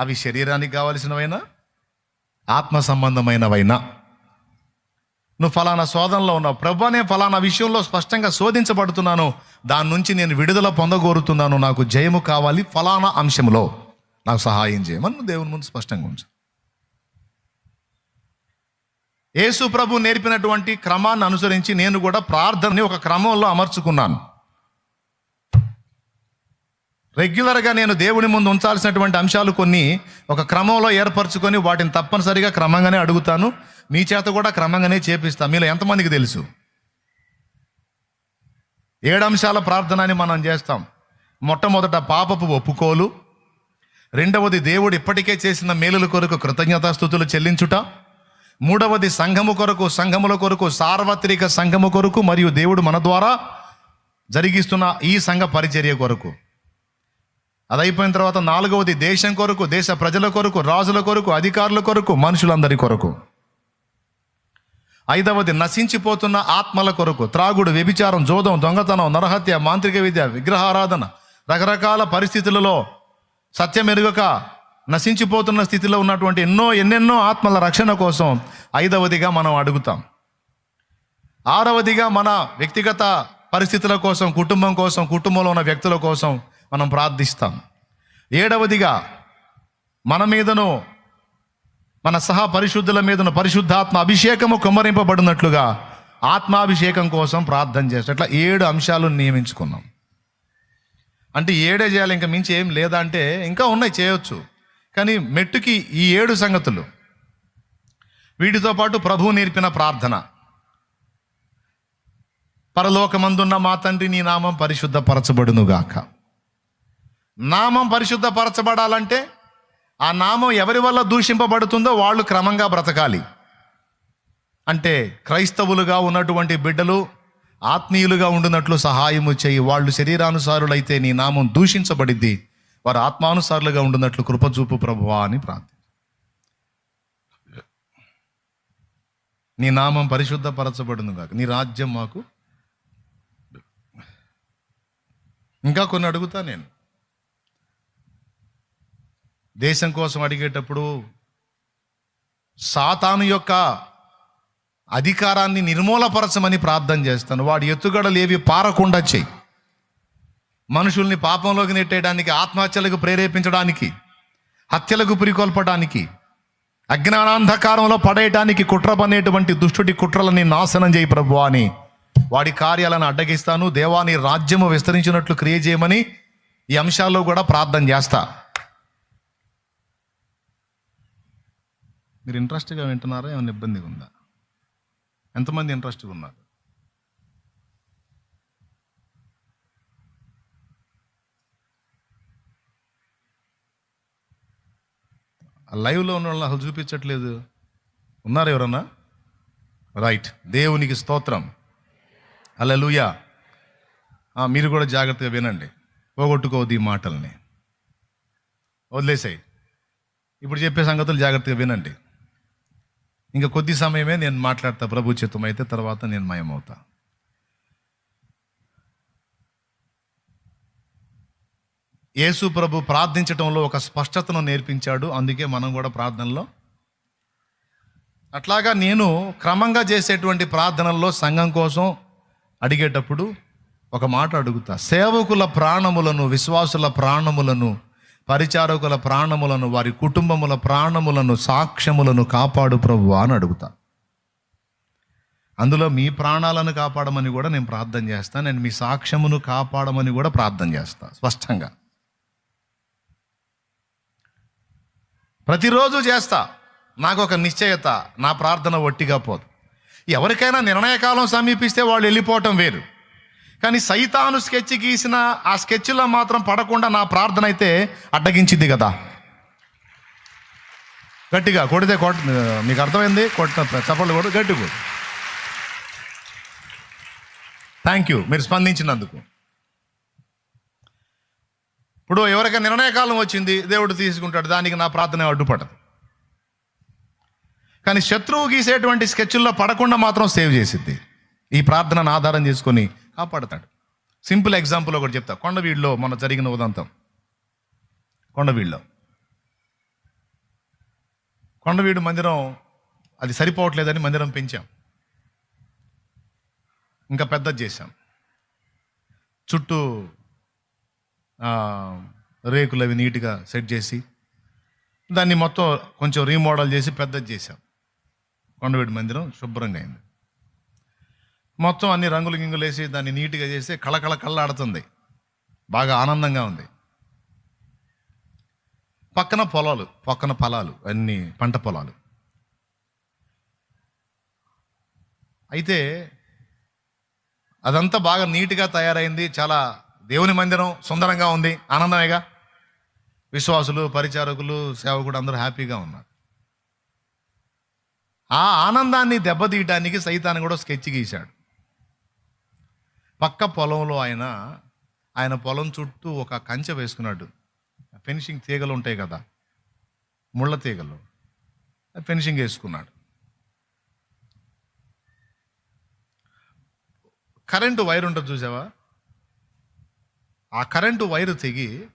అవి శరీరానికి కావలసినవైనా ఆత్మ సంబంధమైనవైనా. నువ్వు ఫలానా శోధనలో ఉన్నావు. ప్రభు నేను ఫలానా విషయంలో స్పష్టంగా శోధించబడుతున్నాను. దాని నుంచి నేను విడుదల పొందగోరుతున్నాను. నాకు జయము కావాలి ఫలానా అంశంలో. నాకు సహాయం చేయమని దేవుని ముందు స్పష్టంగా ఉంచు. యేసు ప్రభు నేర్పినటువంటి క్రమాన్ని అనుసరించి నేను కూడా ప్రార్థనని ఒక క్రమంలో అమర్చుకున్నాను. రెగ్యులర్గా నేను దేవుని ముందు ఉంచాల్సినటువంటి అంశాలు కొన్ని ఒక క్రమంలో ఏర్పరచుకొని వాటిని తప్పనిసరిగా క్రమంగానే అడుగుతాను. మీ చేత కూడా క్రమంగానే చేపిస్తాను మీలో ఎంతమందికి తెలుసు? ఏడు అంశాల ప్రార్థనని మనం చేస్తాం. మొట్టమొదట పాపపు ఒప్పుకోలు. రెండవది దేవుడు ఇప్పటికే చేసిన మేలుల కొరకు కృతజ్ఞతాస్థుతులు చెల్లించుట. మూడవది సంఘము కొరకు సంఘముల కొరకు సార్వత్రిక సంఘము కొరకు మరియు దేవుడు మన ద్వారా జరిగిస్తున్న ఈ సంఘ పరిచర్య కొరకు. అది అయిపోయిన తర్వాత నాలుగవది దేశం కొరకు దేశ ప్రజల కొరకు రాజుల కొరకు అధికారుల కొరకు మనుషులందరి కొరకు. ఐదవది నశించిపోతున్న ఆత్మల కొరకు త్రాగుడు వ్యభిచారం జోదం దొంగతనం నరహత్య మాంత్రిక విద్య విగ్రహారాధన రకరకాల పరిస్థితులలో సత్యమెరుగక నశించిపోతున్న స్థితిలో ఉన్నటువంటి ఎన్నో ఎన్నెన్నో ఆత్మల రక్షణ కోసం ఐదవదిగా మనం అడుగుతాం. ఆరవదిగా మన వ్యక్తిగత పరిస్థితుల కోసం కుటుంబం కోసం కుటుంబంలో ఉన్న వ్యక్తుల కోసం మనం ప్రార్థిస్తాం. ఏడవదిగా మన మీదను మన సహా పరిశుద్ధుల మీదను పరిశుద్ధాత్మ అభిషేకము కుమ్మరింపబడినట్లుగా ఆత్మాభిషేకం కోసం ప్రార్థన చేస్తాం అట్లా ఏడు అంశాలు నియమించుకున్నాం. అంటే ఏడే చేయాలి ఇంకా మించి ఏం లేదా అంటే ఇంకా ఉన్నాయి చేయొచ్చు. కానీ మెట్టుకి ఈ ఏడు సంగతులు. వీటితో పాటు ప్రభువు నేర్పిన ప్రార్థన. పరలోకమందున్న మా తండ్రి నీ నామం పరిశుద్ధపరచబడునుగాక. నామం పరిశుద్ధపరచబడాలంటే ఆ నామం ఎవరి వల్ల దూషింపబడుతుందో వాళ్ళు క్రమంగా బ్రతకాలి. అంటే క్రైస్తవులుగా ఉన్నటువంటి బిడ్డలు ఆత్మీయులుగా ఉండినట్లు సహాయము చేయి. వాళ్ళు శరీరానుసారులైతే నీ నామం దూషించబడిద్ది. వారు ఆత్మానుసారులుగా ఉండినట్లు కృపచూపు ప్రభువా అని ప్రార్థి నీ నామం పరిశుద్ధపరచబడును కాక నీ రాజ్యం మాకు. ఇంకా కొన్ని అడుగుతా నేను. దేశం కోసం అడిగేటప్పుడు సాతాను యొక్క అధికారాన్ని నిర్మూలపరచమని ప్రార్థన చేస్తాను. వాడి ఎత్తుగడలు ఏవి పారకుండా చేయి. మనుషుల్ని పాపంలోకి నెట్టేయడానికి ఆత్మహత్యలకు ప్రేరేపించడానికి హత్యలకు పురికొల్పడానికి అజ్ఞానాంధకారంలో పడేయటానికి కుట్ర పనేటువంటి దుష్టుడి కుట్రలని నాశనం చేయి ప్రభు అని వాడి కార్యాలను అడ్డగిస్తాను. దేవాని రాజ్యము విస్తరించినట్లు క్రియ చేయమని ఈ అంశాల్లో కూడా ప్రార్థన చేస్తా. మీరు ఇంట్రెస్ట్గా వింటున్నారా? ఏమైనా ఇబ్బందిగా ఉందా ఎంతమంది ఇంట్రెస్ట్గా ఉన్నారు? ఆ లైవ్లో ఉన్న వాళ్ళు అసలు చూపించట్లేదు. ఉన్నారు ఎవరన్నా? రైట్. దేవునికి స్తోత్రం. అలా లూయా మీరు కూడా జాగ్రత్తగా వినండి. పోగొట్టుకోవద్దు ఈ మాటల్ని. వదిలేసాయి. ఇప్పుడు చెప్పే సంగతులు జాగ్రత్తగా వినండి. ఇంకా కొద్ది సమయమే నేను మాట్లాడతా. ప్రభు చిత్తమైతే అయితే తర్వాత నేను మయమవుతా. యేసు ప్రభు ప్రార్థించటంలో ఒక స్పష్టతను నేర్పించాడు. అందుకే మనం కూడా ప్రార్థనలో. అట్లాగా నేను క్రమంగా చేసేటువంటి ప్రార్థనల్లో సంఘం కోసం అడిగేటప్పుడు ఒక మాట అడుగుతా. సేవకుల ప్రాణములను విశ్వాసుల ప్రాణములను పరిచారకుల ప్రాణములను వారి కుటుంబముల ప్రాణములను సాక్ష్యములను కాపాడు ప్రభు అని అడుగుతా. అందులో మీ ప్రాణాలను కాపాడమని కూడా నేను ప్రార్థన చేస్తాను నేను మీ సాక్ష్యమును కాపాడమని కూడా ప్రార్థన చేస్తాను స్పష్టంగా. ప్రతిరోజు చేస్తా. నాకు ఒక నిశ్చయత నా ప్రార్థన ఒట్టిగా పోదు. ఎవరికైనా నిర్ణయకాలం సమీపిస్తే వాళ్ళు వెళ్ళిపోవటం వేరు. కానీ సైతాను స్కెచ్ గీసిన ఆ స్కెచ్లో మాత్రం పడకుండా నా ప్రార్థన అయితే అడ్డగించింది కదా. గట్టిగా కొడితే కొట్ట మీకు అర్థమైంది? కొట్టిన చప్పట్లు కూడా గట్టి కొడు. థ్యాంక్ యూ మీరు స్పందించినందుకు. ఇప్పుడు ఎవరికైనా నిర్ణయకాలం వచ్చింది దేవుడు తీసుకుంటాడు దానికి నా ప్రార్థన అడ్డుపడదు. కానీ శత్రువు గీసేటువంటి స్కెచ్ల్లో పడకుండా మాత్రం సేవ్ చేసిద్ది. ఈ ప్రార్థనను ఆధారం చేసుకొని కాపాడతాడు. సింపుల్ ఎగ్జాంపుల్ ఒకటి చెప్తా. కొండవీడులో మన జరిగిన ఉదంతం. కొండవీడులో కొండవీడు మందిరం అది సరిపోవట్లేదని మందిరం పెంచాం. ఇంకా పెద్దది చేశాం. చుట్టూ రేకులు అవి నీట్గా సెట్ చేసి దాన్ని మొత్తం కొంచెం రీమోడల్ చేసి పెద్దది చేశాం. కొండవీడు మందిరం శుభ్రంగా అయింది. మొత్తం అన్ని రంగులు గింగులు వేసి దాన్ని నీట్గా చేసి కళకళ కళ్ళాడుతుంది. బాగా ఆనందంగా ఉంది. పక్కన పొలాలు పక్కన పొలాలు అన్ని పంట పొలాలు. అయితే అదంతా బాగా నీట్గా తయారైంది. చాలా దేవుని మందిరం సుందరంగా ఉంది. ఆనందమేగా? విశ్వాసులు పరిచారకులు సేవకుడు అందరూ హ్యాపీగా ఉన్నారు. ఆ ఆనందాన్ని దెబ్బతీయటానికి సైతాన్ని కూడా స్కెచ్ గీశాడు. పక్క పొలంలో ఆయన ఆయన పొలం చుట్టూ ఒక కంచె వేసుకున్నాడు. ఫినిషింగ్ తీగలు ఉంటాయి కదా ముళ్ళ తీగలు. ఫినిషింగ్ వేసుకున్నాడు. కరెంటు వైర్ ఉంటుంది చూసావా? ఆ కరెంటు వైరు తెగి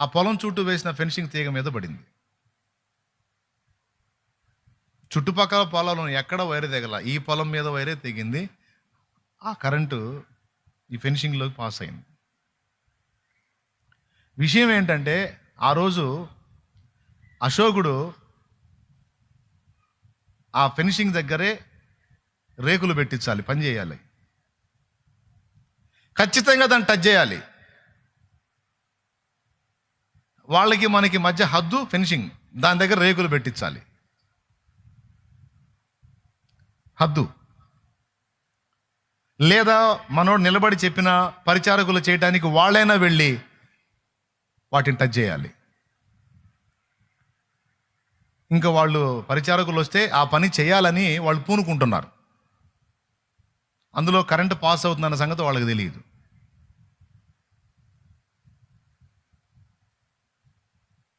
ఆ పొలం చుట్టూ వేసిన ఫెన్సింగ్ తీగ మీద పడింది. చుట్టుపక్కల పొలాలను ఎక్కడ వైరు తెగల ఈ పొలం మీద వైరే తెగింది. ఆ కరెంటు ఈ ఫినిషింగ్లోకి పాస్ అయింది విషయం ఏంటంటే ఆ రోజు అశోకుడు ఆ ఫినిషింగ్ దగ్గరే రేకులు పెట్టించాలి పని చేయాలి. ఖచ్చితంగా దాన్ని టచ్ చేయాలి. వాళ్ళకి మనకి మధ్య హద్దు ఫినిషింగ్. దాని దగ్గర రేకులు పెట్టించాలి. హద్దు. లేదా మనోడు నిలబడి చెప్పిన పరిచారకులు చేయటానికి వాళ్ళైనా వెళ్ళి వాటిని టచ్ చేయాలి. ఇంకా వాళ్ళు పరిచారకులు వస్తే ఆ పని చేయాలని వాళ్ళు పూనుకుంటున్నారు. అందులో కరెంటు పాస్ అవుతుందన్న సంగతి వాళ్ళకి తెలియదు.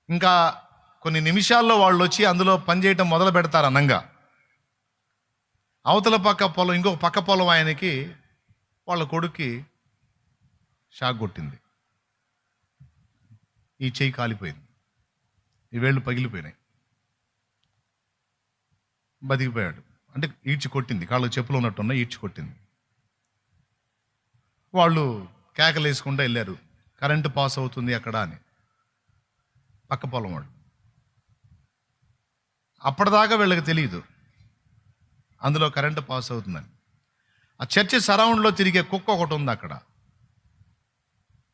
ఇంకా కొన్ని నిమిషాల్లో వాళ్ళు వచ్చి అందులో పని చేయటం మొదలు పెడతారు అనంగా. అవతల పక్క పొలం ఇంకొక పక్క పొలం ఆయనకి వాళ్ళ కొడుక్కి షాక్ కొట్టింది. ఈ చెయ్యి కాలిపోయింది. ఈ వేళ్ళు పగిలిపోయినాయి. బతికిపోయాడు. అంటే ఈడ్చి కొట్టింది. కాళ్ళు చెప్పులు ఉన్నట్టున్న ఈడ్చి కొట్టింది. వాళ్ళు కేకలు వేసుకుంటూ వెళ్ళారు. కరెంటు పాస్ అవుతుంది అక్కడ అని. పక్క పొలం వాళ్ళు. అప్పటిదాకా వీళ్ళకి తెలియదు. అందులో కరెంటు పాస్ అవుతుందని. ఆ చర్చి సరౌండ్లో తిరిగే కుక్క ఒకటి ఉంది అక్కడ.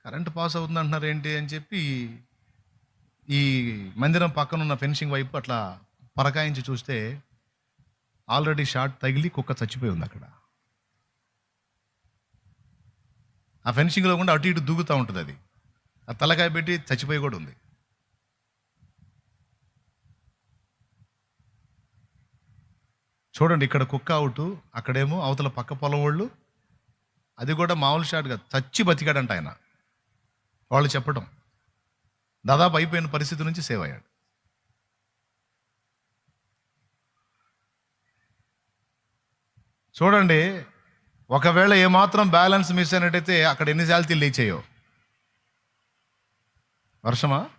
కరెంటు పాస్ అవుతుంది అంటున్నారు ఏంటి అని చెప్పి ఈ మందిరం పక్కన ఉన్న ఫెన్సింగ్ వైపు అట్లా పరకాయించి చూస్తే ఆల్రెడీ షార్ట్ తగిలి కుక్క చచ్చిపోయి ఉంది అక్కడ. ఆ ఫెన్సింగ్లో కూడా అటు ఇటు దూకుతూ ఉంటుంది అది. ఆ తలకాయ పెట్టి చచ్చిపోయి కూడా ఉంది. చూడండి ఇక్కడ కుక్క అవుట్ అక్కడేమో అవతల పక్క పొలం వాళ్ళు అది కూడా మామూలు షాట్గా చచ్చి బతికాడంట ఆయన. వాళ్ళు చెప్పడం దాదాపు అయిపోయిన పరిస్థితి నుంచి సేవ్ అయ్యాడు. చూడండి ఒకవేళ ఏమాత్రం బ్యాలెన్స్ మిస్ అయినట్టయితే అక్కడ ఎన్ని ఎన్నిసార్లు లేచేయో వర్షమా?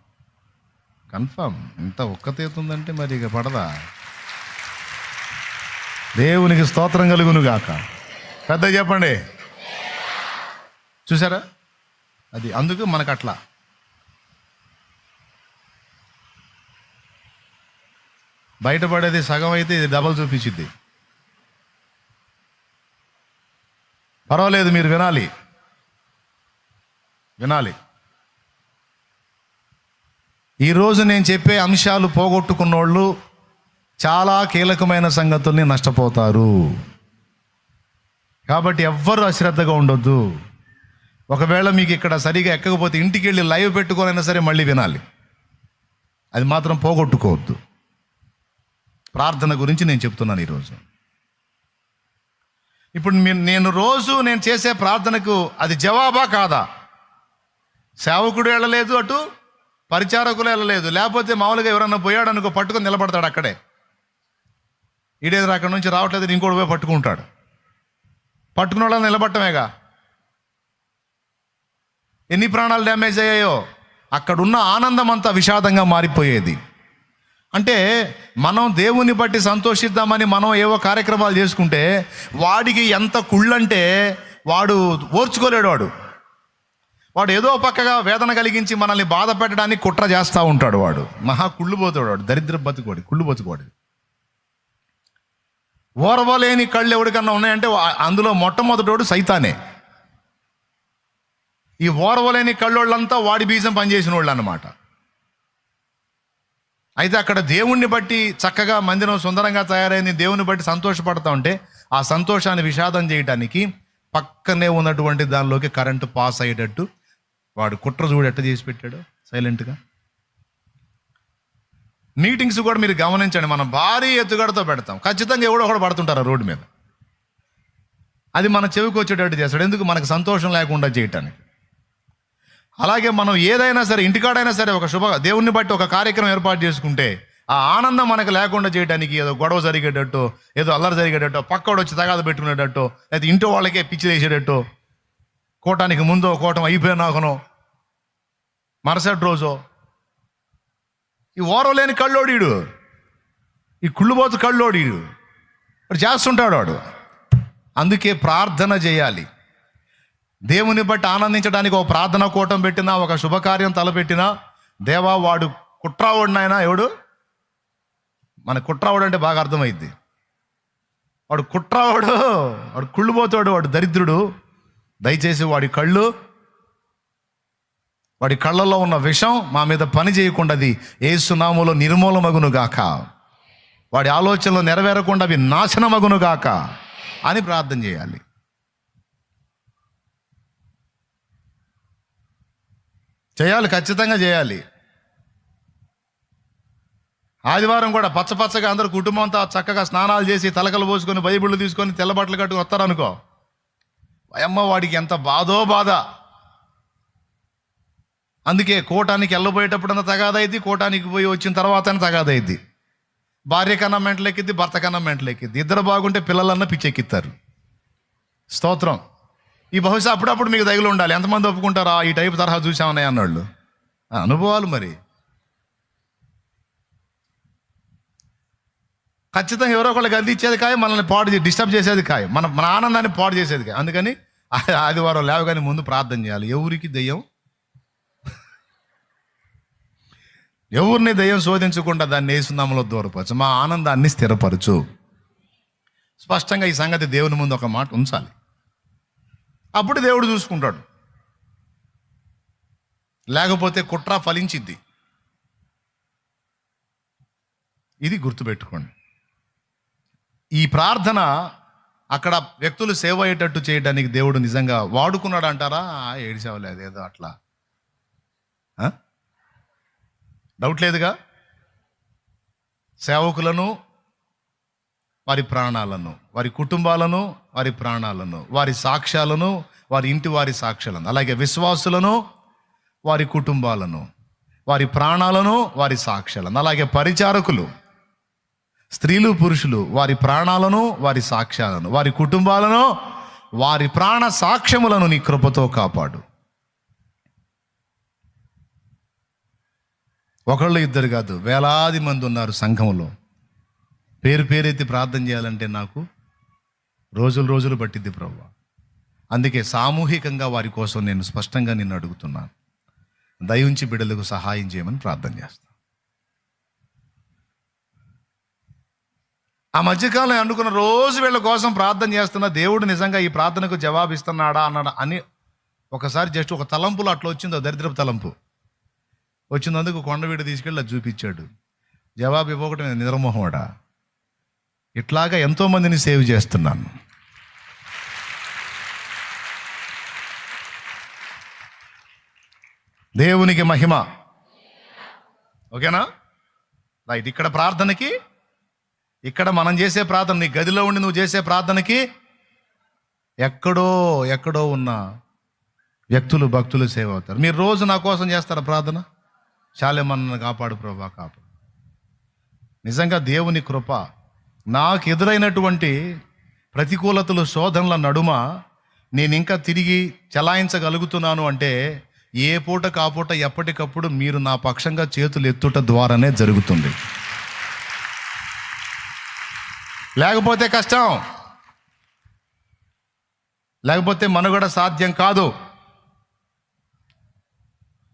కన్ఫామ్. ఇంత ఒక్కతీతుందంటే మరి ఇక పడదా? దేవునికి స్తోత్రం కలుగును గాక పెద్ద చెప్పండి. చూసారా అది అందుకు మనకు అట్లా బయటపడేది సగం అయితే ఇది డబల్ చూపించింది పర్వాలేదు మీరు వినాలి. వినాలి. ఈరోజు నేను చెప్పే అంశాలు పోగొట్టుకున్నోళ్ళు చాలా కీలకమైన సంగతుల్ని నష్టపోతారు. కాబట్టి ఎవ్వరు అశ్రద్ధగా ఉండొద్దు. ఒకవేళ మీకు ఇక్కడ సరిగా ఎక్కకపోతే ఇంటికి వెళ్ళి లైవ్ పెట్టుకోనైనా సరే మళ్ళీ వినాలి. అది మాత్రం పోగొట్టుకోవద్దు. ప్రార్థన గురించి నేను చెప్తున్నాను ఈరోజు. ఇప్పుడు నేను రోజు నేను చేసే ప్రార్థనకు అది జవాబా కాదా? సేవకుడు వెళ్ళలేదు అటు పరిచారకులు వెళ్ళలేదు. లేకపోతే మామూలుగా ఎవరన్నా పోయాడనుకో పట్టుకొని నిలబడతాడు అక్కడే. ఈడేది అక్కడ నుంచి రావట్లేదు ఇంకోటి పోయి పట్టుకుంటాడు. పట్టుకున్న వాళ్ళని నిలబట్టమేగా? ఎన్ని ప్రాణాలు డ్యామేజ్ అయ్యాయో? అక్కడున్న ఆనందం అంతా విషాదంగా మారిపోయేది. అంటే మనం దేవుని బట్టి సంతోషిద్దామని మనం ఏవో కార్యక్రమాలు చేసుకుంటే వాడికి ఎంత కుళ్ళంటే వాడు ఓర్చుకోలేడు వాడు. వాడు ఏదో పక్కగా వేదన కలిగించి మనల్ని బాధ పెట్టడానికి కుట్ర చేస్తూ ఉంటాడు వాడు. మహా కుళ్ళు పోతాడు వాడు దరిద్ర బతుకోడు కుళ్ళు బతుకోడు ఓర్వలేని కళ్ళు ఎవరికన్నా ఉన్నాయంటే అందులో మొట్టమొదటోడు సైతానే. ఈ ఓర్వలేని కళ్ళోళ్ళంతా వాడి బీజం పనిచేసిన వాళ్ళు అనమాట అయితే అక్కడ దేవుణ్ణి బట్టి చక్కగా మందిరం సుందరంగా తయారైంది. దేవుని బట్టి సంతోషపడతా ఉంటే ఆ సంతోషాన్ని విషాదం చేయడానికి పక్కనే ఉన్నటువంటి దానిలోకి కరెంటు పాస్ అయ్యేటట్టు వాడు కుట్ర చూడు ఎట్ట చేసి పెట్టాడు? సైలెంట్గా. మీటింగ్స్ కూడా మీరు గమనించండి మనం భారీ ఎత్తుగడతో పెడతాం. ఖచ్చితంగా ఎవడో ఒకడు పడుతుంటారు రోడ్డు మీద. అది మన చెవికి వచ్చేటట్టు చేస్తాడు. ఎందుకు? మనకు సంతోషం లేకుండా చేయటానికి. అలాగే మనం ఏదైనా సరే ఇంటికాడైనా సరే ఒక శుభ దేవుణ్ణి బట్టి ఒక కార్యక్రమం ఏర్పాటు చేసుకుంటే ఆ ఆనందం మనకు లేకుండా చేయడానికి ఏదో గొడవ జరిగేటట్టు ఏదో అల్లరి జరిగేటట్టు పక్కోడు వచ్చి తగాద పెట్టుకునేటట్టు లేదా ఇంటి వాళ్ళకే పిచ్చి వేసేటట్టు కోటానికి ముందో కోటం అయిపోయినాకనో మరుసటి రోజో ఈ ఓరలేని కళ్ళోడీడు. ఈ కుళ్ళుబోతు కళ్ళోడీడు. వాడు చేస్తుంటాడు వాడు. అందుకే ప్రార్థన చేయాలి. దేవుని బట్టి ఆనందించడానికి ఒక ప్రార్థన కూటం పెట్టినా ఒక శుభకార్యం తలపెట్టినా దేవా వాడు కుట్రావుడినైనా ఎవడు? మన కుట్రావుడు అంటే బాగా అర్థమైద్ది. వాడు కుట్రావుడు వాడు కుళ్ళుపోతాడు వాడు దరిద్రుడు. దయచేసి వాడి కళ్ళు వాడి కళ్ళల్లో ఉన్న విషం మా మీద పని చేయకుండా అది ఏసునాములో నిర్మూలమగునుగాక. వాడి ఆలోచనలు నెరవేరకుండా అవి నాశనమగునుగాక అని ప్రార్థన చేయాలి. చేయాలి ఖచ్చితంగా చేయాలి. ఆదివారం కూడా పచ్చ పచ్చగా కుటుంబం అంతా చక్కగా స్నానాలు చేసి తలకలు పోసుకొని బైబిళ్ళు తీసుకొని తెల్లబట్టలు కట్టుకుని వస్తారనుకో. అమ్మ వాడికి ఎంత బాధో బాధ. అందుకే కోటానికి వెళ్ళబోయేటప్పుడన్నా తగాదైద్ది కోటానికి పోయి వచ్చిన తర్వాత తగాదైద్ది. భార్య కన్నా మెంటలెక్కిద్ది భర్త కన్నా మెంటలెక్కిద్ది ఇద్దరు బాగుంటే పిల్లలన్నా పిచ్చెక్కిస్తారు స్తోత్రం. ఈ బహుశా అప్పుడప్పుడు మీకు తగిలి ఉండాలి. ఎంతమంది ఒప్పుకుంటారా? ఈ టైప్ తరహా చూసామని అన్నాళ్ళు. ఆ అనుభవాలు మరి. ఖచ్చితంగా ఎవరో ఒకళ్ళకి అందించేది కాయ మనల్ని పాడు డిస్టర్బ్ చేసేది కాయ. మన మన ఆనందాన్ని పాడు చేసేది కాయ. అందుకని ఆ- ఆదివారం లేవగానే ముందు ప్రార్థన చేయాలి. ఎవరికి దెయ్యం ఎవరిని దయ్యం శోధించకుండా దాన్ని వేసునామలో దూరపరచు? మా ఆనందాన్ని స్థిరపరచు. స్పష్టంగా ఈ సంగతి దేవుని ముందు ఒక మాట ఉంచాలి. అప్పుడు దేవుడు చూసుకుంటాడు. లేకపోతే కుట్ర ఫలించిద్ది. ఇది గుర్తుపెట్టుకోండి. ఈ ప్రార్థన అక్కడ వ్యక్తులు సేవ అయ్యేటట్టు చేయడానికి దేవుడు నిజంగా వాడుకున్నాడు అంటారా ఏడిసేవలేదు ఏదో అట్లా. డౌట్ లేదుగా? సేవకులను వారి ప్రాణాలను వారి కుటుంబాలను వారి ప్రాణాలను వారి సాక్ష్యాలను వారి ఇంటి వారి సాక్ష్యాలను అలాగే విశ్వాసులను వారి కుటుంబాలను వారి ప్రాణాలను వారి సాక్ష్యాలను అలాగే పరిచారకులు స్త్రీలు పురుషులు వారి ప్రాణాలను వారి సాక్ష్యాలను వారి కుటుంబాలను వారి ప్రాణ సాక్ష్యములను నీ కృపతో కాపాడు. ఒకళ్ళు ఇద్దరు కాదు వేలాది మంది ఉన్నారు సంఘంలో. పేరు పేరెత్తి ప్రార్థన చేయాలంటే నాకు రోజులు రోజులు పట్టిద్ది ప్రభు అందుకే సామూహికంగా వారి కోసం నేను స్పష్టంగా నిన్ను అడుగుతున్నాను. దయించి బిడ్డలకు సహాయం చేయమని ప్రార్థన చేస్తాను ఆ మధ్యకాలం అనుకున్న రోజు వీళ్ళ కోసం ప్రార్థన చేస్తున్న దేవుడు నిజంగా ఈ ప్రార్థనకు జవాబిస్తున్నాడా అన్నాడు అని ఒకసారి జస్ట్ ఒక తలంపులో అట్లా వచ్చింది దరిద్రపు తలంపు. వచ్చినందుకు కొండవీడు తీసుకెళ్ళి చూపించాడు. జవాబు ఇవ్వకటం నిద్రమోహమడా? ఇట్లాగా ఎంతోమందిని సేవ్ చేస్తున్నాను. దేవునికి మహిమ. ఓకేనా? రైట్ ఇక్కడ ప్రార్థనకి ఇక్కడ మనం చేసే ప్రార్థన నీ గదిలో ఉండి నువ్వు చేసే ప్రార్థనకి ఎక్కడో ఎక్కడో ఉన్న వ్యక్తులు భక్తులు సేవ్ అవుతారు. మీరు రోజు నా కోసం చేస్తారా ప్రార్థన? చాలేమన్న కాపాడు ప్రభా కాపాడు నిజంగా దేవుని కృప నాకు ఎదురైనటువంటి ప్రతికూలతలు శోధనల నడుమ నేను ఇంకా తిరిగి చలాయించగలుగుతున్నాను అంటే ఏ పూట కాపూట ఎప్పటికప్పుడు మీరు నా పక్షంగా చేతులు ఎత్తుట ద్వారానే జరుగుతుంది. లేకపోతే కష్టం. లేకపోతే మనుగడ సాధ్యం కాదు.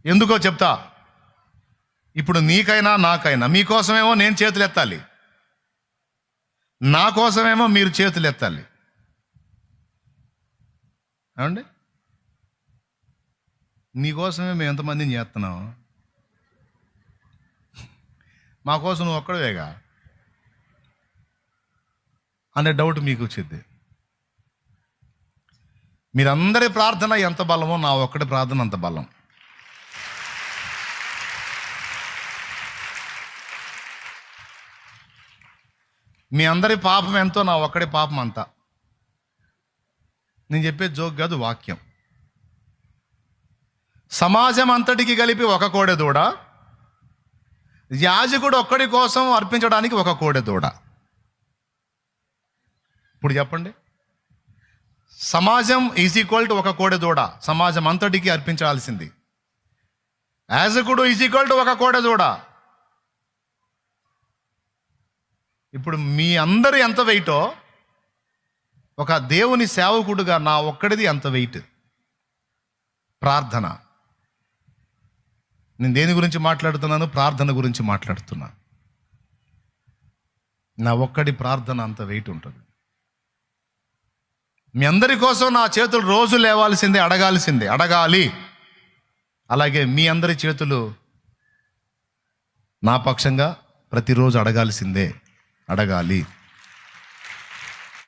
ఎందుకో చెప్తా. ఇప్పుడు నీకైనా నాకైనా మీకోసమేమో నేను చేతులు ఎత్తాలి. నా కోసమేమో మీరు చేతులు ఎత్తాలి. ఏమండి? నీకోసమే మేము ఎంతమందిని చేస్తున్నాం? మా కోసం నువ్వు ఒక్కడవేగా? అనే డౌట్ మీకు వచ్చింది. మీరందరి ప్రార్థన ఎంత బలమో నా ఒక్కడి ప్రార్థన అంత బలం. మీ అందరి పాపం ఎంతో నా ఒక్కడి పాపం అంతా. నేను చెప్పే జోక్ కాదు వాక్యం. సమాజం అంతటికి కలిపి ఒక కోడె దూడ యాజకుడు ఒక్కడి కోసం అర్పించడానికి ఒక కోడె దూడ. ఇప్పుడు చెప్పండి. సమాజం ఈజ్ ఈక్వల్ టు ఒక కోడె దూడ సమాజం అంతటికి అర్పించాల్సింది. యాజకుడు ఈజ్ ఈక్వల్ టు ఒక కోడె ఇప్పుడు మీ అందరు ఎంత వెయిటో ఒక దేవుని సేవకుడుగా నా ఒక్కడిది అంత వెయిట్ ప్రార్థన. నేను దేని గురించి మాట్లాడుతున్నాను? ప్రార్థన గురించి మాట్లాడుతున్నా. నా ఒక్కడి ప్రార్థన అంత వెయిట్ ఉంటుంది. మీ అందరి కోసం నా చేతులు రోజు లేవాల్సిందే అడగాల్సిందే అడగాలి. అలాగే మీ అందరి చేతులు నా పక్షంగా ప్రతిరోజు అడగాల్సిందే. అడగాలి.